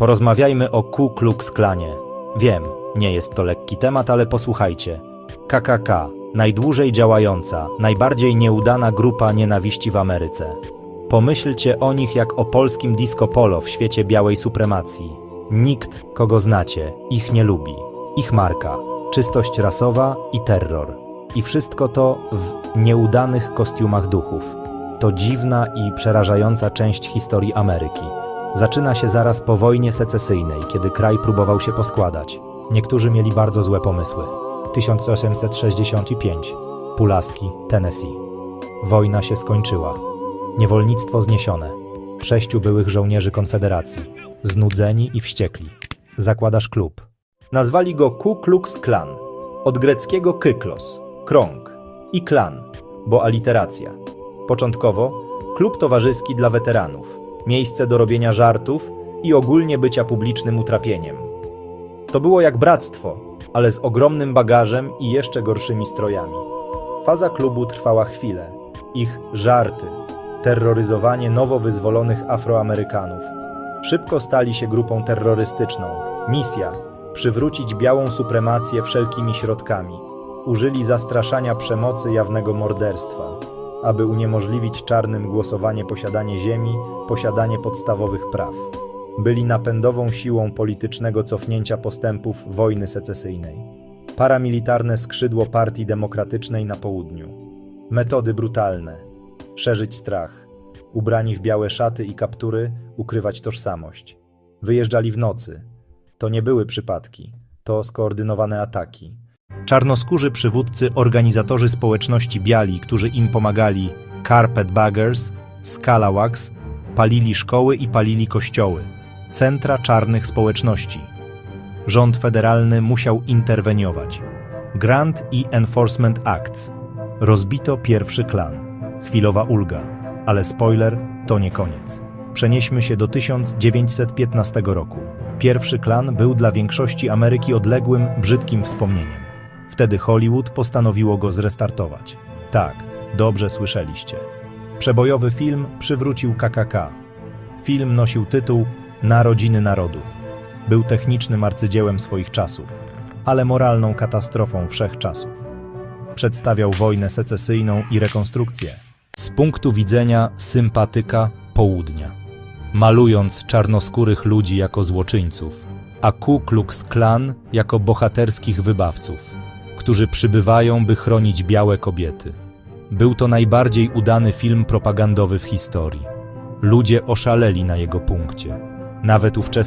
Porozmawiajmy o Ku Klux Klanie. Wiem, nie jest to lekki temat, ale posłuchajcie. KKK, najdłużej działająca, najbardziej nieudana grupa nienawiści w Ameryce. Pomyślcie o nich jak o polskim disco polo w świecie białej supremacji. Nikt, kogo znacie, ich nie lubi. Ich marka, czystość rasowa i terror. I wszystko to w nieudanych kostiumach duchów. To dziwna i przerażająca część historii Ameryki. Zaczyna się zaraz po wojnie secesyjnej, kiedy kraj próbował się poskładać. Niektórzy mieli bardzo złe pomysły. 1865. Pulaski, Tennessee. Wojna się skończyła. Niewolnictwo zniesione. Sześciu byłych żołnierzy Konfederacji. Znudzeni i wściekli. Zakładasz klub. Nazwali go Ku Klux Klan. Od greckiego kyklos, krąg, i klan, bo aliteracja. Początkowo klub towarzyski dla weteranów, miejsce do robienia żartów i ogólnie bycia publicznym utrapieniem. To było jak bractwo, ale z ogromnym bagażem i jeszcze gorszymi strojami. Faza klubu trwała chwilę. Ich żarty, terroryzowanie nowo wyzwolonych Afroamerykanów. Szybko stali się grupą terrorystyczną. Misja przywrócić białą supremację wszelkimi środkami. Użyli zastraszania przemocy jawnego morderstwa, aby uniemożliwić czarnym głosowanie posiadanie ziemi, posiadanie podstawowych praw. Byli napędową siłą politycznego cofnięcia postępów wojny secesyjnej. Paramilitarne skrzydło Partii Demokratycznej na południu. Metody brutalne. Szerzyć strach. Ubrani w białe szaty i kaptury, ukrywać tożsamość. Wyjeżdżali w nocy. To nie były przypadki. To skoordynowane ataki. Czarnoskórzy przywódcy, organizatorzy społeczności biali, którzy im pomagali, Carpetbaggers, Scalawags, palili szkoły i palili kościoły, centra czarnych społeczności. Rząd federalny musiał interweniować. Grant i Enforcement Acts. Rozbito pierwszy klan. Chwilowa ulga, ale spoiler, to nie koniec. Przenieśmy się do 1915 roku. Pierwszy klan był dla większości Ameryki odległym, brzydkim wspomnieniem. Wtedy Hollywood postanowiło go zrestartować. Tak, dobrze słyszeliście. Przebojowy film przywrócił KKK. Film nosił tytuł Narodziny Narodu. Był technicznym arcydziełem swoich czasów, ale moralną katastrofą wszechczasów. Przedstawiał wojnę secesyjną i rekonstrukcję z punktu widzenia sympatyka południa, malując czarnoskórych ludzi jako złoczyńców, a Ku Klux Klan jako bohaterskich wybawców, którzy przybywają, by chronić białe kobiety. Był to najbardziej udany film propagandowy w historii. Ludzie oszaleli na jego punkcie. Nawet ówczesny